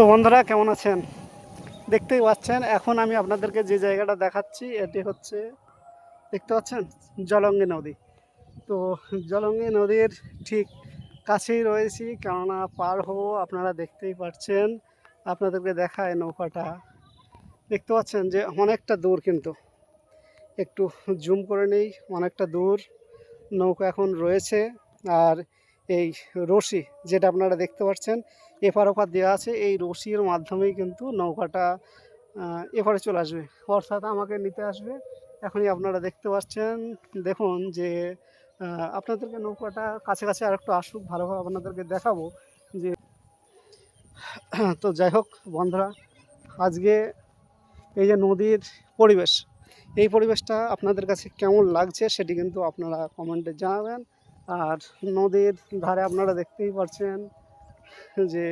তো বন্ধুরা, কেমন আছেন? দেখতেই পাচ্ছেন, এখন আমি আপনাদেরকে যে জায়গাটা দেখাচ্ছি, এটি হচ্ছে, দেখতে পাচ্ছেন? জলঙ্গি নদী। তো জলঙ্গি নদীর ঠিক কাছেই রয়েছি, কেননা পার হব আপনারা দেখতেই পাচ্ছেন আপনাদেরকে দেখায় নৌকাটা। দেখতে পাচ্ছেন যে অনেকটা দূর কিন্তু। একটু জুম করে নেই, অনেকটা দূর নৌকা এখন রয়েছে, আর এই রশি যেটা আপনারা দেখতে পাচ্ছেন এপার ওপার দেওয়া আছে, এই রশির মাধ্যমেই কিন্তু নৌকাটা এপারে চলে আসবে। অর্থাৎ আমাকে নিতে আসবে। এখনই আপনারা দেখতে পাচ্ছেন, দেখুন যে আপনাদেরকে নৌকাটা কাছে কাছে আর একটু আসুক, ভালোভাবে আপনাদেরকে দেখাবো যে, তো যাই হোক বন্ধুরা, আজকে এই যে নদীর পরিবেশ, এই পরিবেশটা আপনাদের কাছে কেমন লাগছে সেটি কিন্তু আপনারা কমেন্টে জানাবেন। আর নদীর ধারে আপনারা দেখতেই পাচ্ছেন যে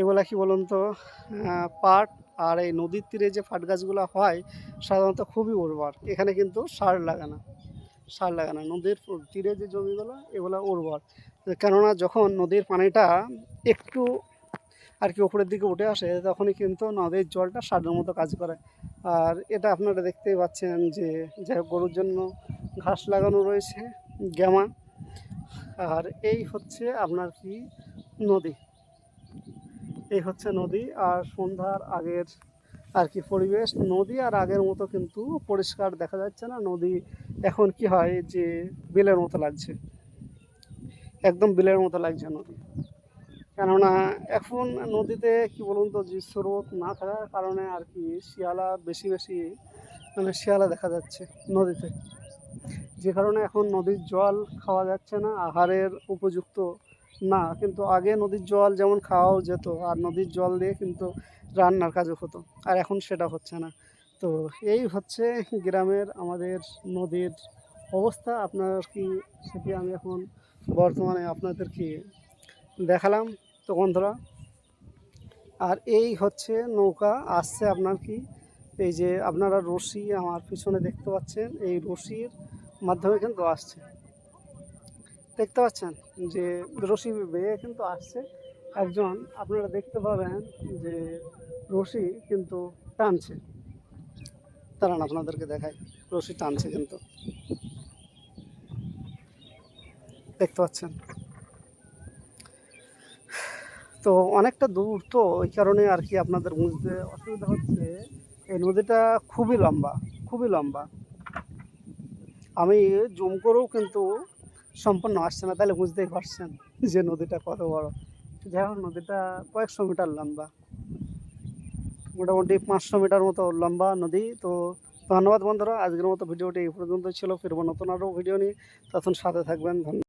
এগুলা কি বলুন তো পাট আর এই নদীর তীরে যে পাট গাছগুলো হয়, সাধারণত খুবই উর্বর। এখানে কিন্তু সার লাগে না, সার লাগে না। নদীর তীরে যে জমিগুলো, এগুলো উর্বর। কেননা যখন নদীর পানিটা একটু আর কি উপরের দিকে উঠে আসে, তখনই কিন্তু নদীর জলটা সারের মতো কাজ করে। আর এটা আপনারা দেখতেই পাচ্ছেন যে, যাই গরুর জন্য ঘাস লাগানো রয়েছে, গ্যামা। আর এই হচ্ছে আপনার কি নদী। এই হচ্ছে নদী আর সন্ধ্যার আগের আর কি পরিবেশ। নদী আর আগের মতো কিন্তু পরিষ্কার দেখা যাচ্ছে না। নদী এখন কি হয় যে বিলের মতো লাগছে। একদম বিলের মতো লাগছে নদী। কেননা এখন নদীতে কি বলুন তো যে স্রোত না থাকার কারণে আর কি শিয়ালা বেশি বেশি মানে শিয়ালা দেখা যাচ্ছে নদীতে। যে কারণে এখন নদীর জল খাওয়া যাচ্ছে না। আহারের উপযুক্ত না, কিন্তু আগে নদীর জল যেমন খাওয়াও যেত, আর নদীর জল দিয়ে কিন্তু রান্নার কাজও হতো, আর এখন সেটা হচ্ছে না। তো এই হচ্ছে গ্রামের আমাদের নদীর অবস্থা। আপনার কি সেটি আমি এখন বর্তমানে আপনাদেরকে দেখালাম, তো বন্ধুরা। আর এই হচ্ছে নৌকা, আসছে আপনার কি? এই যে আপনারা রশি আমার পিছনে দেখতে পাচ্ছেন, এই রশির মাধ্যমে কিন্তু আসছে। দেখতে পাচ্ছেন যে রশি বেয়ে কিন্তু আসছে। একজন আপনারা দেখতে পাবেন যে রশি কিন্তু টানছে। দাঁড়ান, আপনাদেরকে দেখায় রশি টানছে কিন্তু। দেখতে পাচ্ছেন? তো অনেকটা দূর তো ওই কারণে আর কি আপনাদের বুঝতে অসুবিধা হচ্ছে। এই নদীটা খুবই লম্বা খুবই লম্বা। আমি জুম করেও কিন্তু সম্পূর্ণ আসছে না, তাহলে বুঝতেই পারছেন যে নদীটা কত বড়। যাই হোক, নদীটা কয়েকশো মিটার লম্বা। মোটামুটি পাঁচশো মিটার মতো লম্বা নদী। তো ধন্যবাদ বন্ধুরা, আজকের মতো ভিডিওটি এই পর্যন্ত ছিল। ফিরবো নতুন আরও ভিডিও নিয়ে। তখন সাথে থাকবেন। ধন্যবাদ।